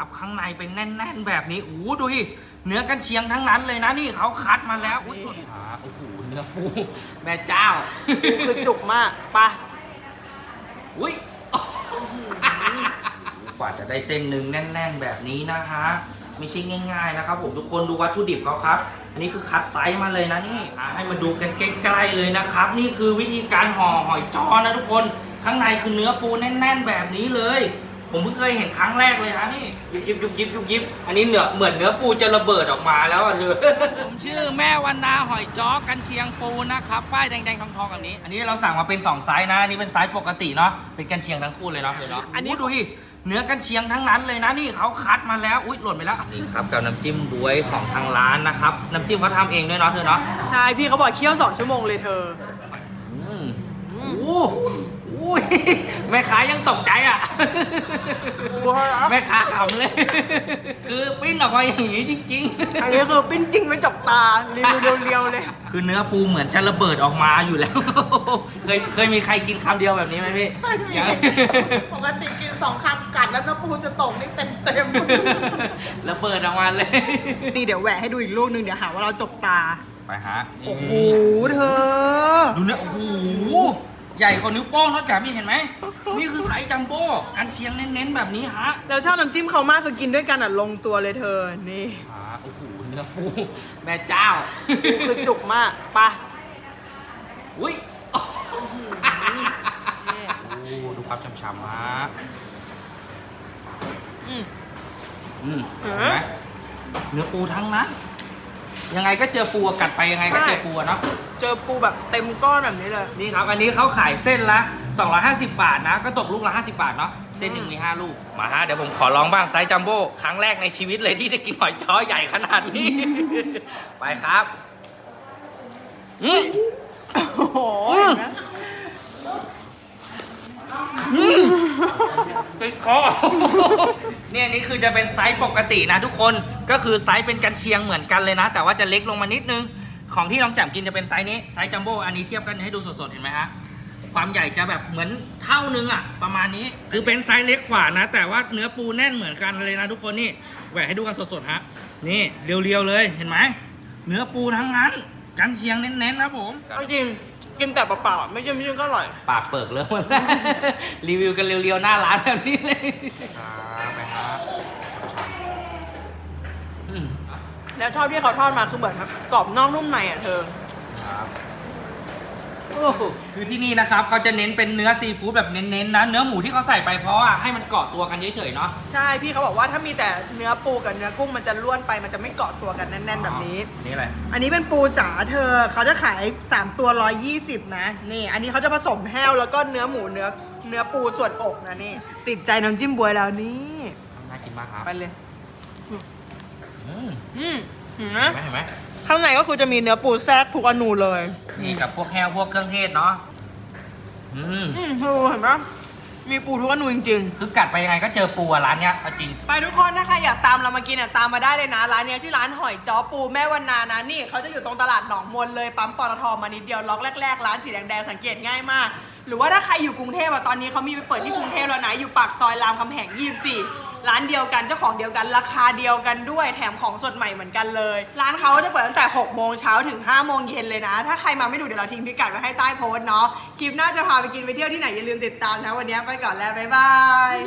ครับ ข้างในเป็นแน่น ๆ แบบนี้อู้ดูดิเนื้อกันเชียงทั้งนั้นเลยนะนี่เขาคัดมาแล้วอุ้ยขาโอ้โหเนื้อปูแม่เจ้าปูคือจุกมากไปะอุ้ยกว่าจะได้เส้นหนึ่งแน่น ๆ แบบนี้นะฮะไม่ใช่ง่าย ๆ นะครับ ผมทุกคนดูวัตถุดิบเขาครับ อันนี้คือคัดไซส์มาเลยนะนี่อะให้มาดูกันใกล้ๆเลยนะครับ นี่คือวิธีการห่อหอยจ้อนะทุกคน ข้างในคือเนื้อปูแน่น ๆ แบบนี้เลย ผมเพิ่งเคยเห็นครั้งแรกเลยฮะนี่ยุบยิบยุบยิบยุบยิบอันนี้เนื้อเหมือนเนื้อปูจะระเบิดออกมาแล้วอะเธอผมชื่อแม่วันนาหอยจ้อกันเชียงปูนะครับป้ายแดงๆทองๆแบบนี้ อันนี้เราสั่งมาเป็นสองไซส์นะอันนี้เป็นไซส์ปกติเนาะเป็นกันเชียงทั้งคู่เลยเนาะเธอเนาะอันนี้ดูดิเนื้อกันเชียงทั้งนั้นเลยนะนี่เขาคัดมาแล้วอุ้ยหล่นไปแล้วนี่ครับกับน้ำจิ้มบวยของทางร้านนะครับน้ำจิ้มเขาทำเองด้วยเนาะเธอเนาะใช่พี่เขาบอกเคี่ยวสองชั่วโมงเลยเธออืมโอ้โหอุ้ ยแม่ค้ายังตกใจอะแม่ค้าขำเลย คือปิ้งออกมาอย่างนี้จริง อันนี้คือปิ้นจริงไม่จกตารีวิวเรียวๆเลยๆ คือเนื้อปูเหมือนจะระเบิดออกมาอยู่แล้ว เคยเคยมีใครกินคำเดียวแบบนี้ไหมพี่ยังปกติกินสองคำกัดแล้วน้ำปูจะตกนี่เต็มเต็มระเบิดออกมาเลยนี่เดี๋ยวแหวะให้ดูอีกลูกหนึงเดี๋ยวหาว่าเราจกตา ไปฮะโอ้โหเธอ ดูเนื้อโอ้โห ใหญ่กว่านิ้วโป้งเท่าจ๋ามีเห็นไหม นี่คือไซส์จัมโบ้กันเชียงเน้นๆแบบนี้ฮะแล้วชอบน้ำจิ้มเขามากคือกินด้วยกันอะลงตัวเลยเธอ นี่อ่าโอ้โหเนื้อปูแม่เจ้าปูคือจุกมากไปะอุ้ยนี่โอ้ดูความฉ่ำๆฮะอืมอืมเออเห็นไหมเนื้อปูทั้งนั้น ยังไงก็เจอปูอะกัดไปยังไงก็เจอปูอะเนาะ เจอปูแบบเต็มก้อนแบบนี้เลย นี่ครับ อันนี้เขาขายเส้นละ 250 บาทนะ ก็ตกลูกละ 50 บาทเนาะ เส้นหนึ่งมี 5 ลูก มาฮะ เดี๋ยวผมขอลองบ้างไซส์จัมโบ้ครั้งแรกในชีวิตเลยที่จะกินหอยจ้อใหญ่ขนาดนี้ ไปครับ อืม โอ้โหอืม เห็นไหมติดคอ เนี่ยนี่คือจะเป็นไซส์ปกตินะทุกคน ก็คือไซส์เป็นกันเชียงเหมือนกันเลยนะ แต่ว่าจะเล็กลงมานิดนึง ของที่น้องแจ่มกินจะเป็นไซส์นี้ไซส์จัมโบ้อันนี้เทียบกันให้ดูสดๆเห็นไหมฮะความใหญ่จะแบบเหมือนเท่านึงอะประมาณนี้คือเป็นไซส์เล็กกว่านะ แต่ว่าเนื้อปูแน่นเหมือนกันเลยนะทุกคนนี่แหวกให้ดูกันสดๆฮะนี่เรียวๆเลยเห็นไหมเนื้อปูทั้งนั้นกันเชียงเน้นๆนะผม เอาจริงกินแต่เปล่าๆไม่จิ้มไม่จิ้มก็อร่อย ปากเปิกเลยรีวิวกันเรียวๆหน้าร้านแบบนี้เลยไปฮะ แล้วชอบที่เขาทอดมาคือเหมือนแบบกรอบนอกนุ่มในอะเธอคือที่นี่นะครับเขาจะเน้นเป็นเนื้อซีฟู้ดแบบเน้นๆนะ เนื้อหมูที่เขาใส่ไปเพราะว่าให้มันเกาะตัวกันเฉยๆเนาะใช่พี่เขาบอกว่าถ้ามีแต่เนื้อปูกับเนื้อกุ้งมันจะล้วนไปมันจะไม่เกาะตัวกันแน่น ๆ แบบนี้นี่อะไรอันนี้เป็นปูจ๋าเธอเขาจะขาย 3 ตัว 120 นะ นี่ อันนี้เขาจะผสมแห้วแล้วก็เนื้อหมูเนื้อเนื้อปูส่วนอกนะนี่ ติดใจน้ำจิ้มบวยแล้วนี่น่ากินมากครับไปเลย อืมอืมเห็นไหมเห็นไหมเห็นไหมข้างในก็คือจะมีเนื้อปูแทรกทุกอนูเลยนี่กับพวกแห้วพวกเครื่องเทศเนาะอืมอืมดูเห็นปะมีปูทุกอนูจริงคือกัดไปยังไงก็เจอปูอะร้านเนี้ยเอาจริง ๆ ไปทุกคนนะคะอยากตามเรามากินอะตามมาได้เลยนะร้านเนี้ยชื่อร้านหอยจ้อปูแม่วันนานะนี่เขาจะอยู่ตรงตลาดหนองมนเลยปั๊มปตทมานิดเดียวล็อกแรกๆร้านสีแดงๆสังเกตง่ายมาก หรือว่าถ้าใครอยู่กรุงเทพอะตอนนี้เขามีไปเปิดที่กรุงเทพแล้วนะอยู่ปากซอยรามคำแหง24 ร้านเดียวกันเจ้าของเดียวกันราคาเดียวกันด้วยแถมของสดใหม่เหมือนกันเลย ร้านเขาจะเปิดตั้งแต่6โมงเช้าถึง5โมงเย็นเลยนะ ถ้าใครมาไม่ดูเดี๋ยวเราทิ้งพิกัดไว้ให้ใต้โพสต์เนาะคลิปหน้าจะพาไปกินไปเที่ยวที่ไหนอย่าลืมติดตามนะวันนี้ไปก่อนแล้วบ๊ายบาย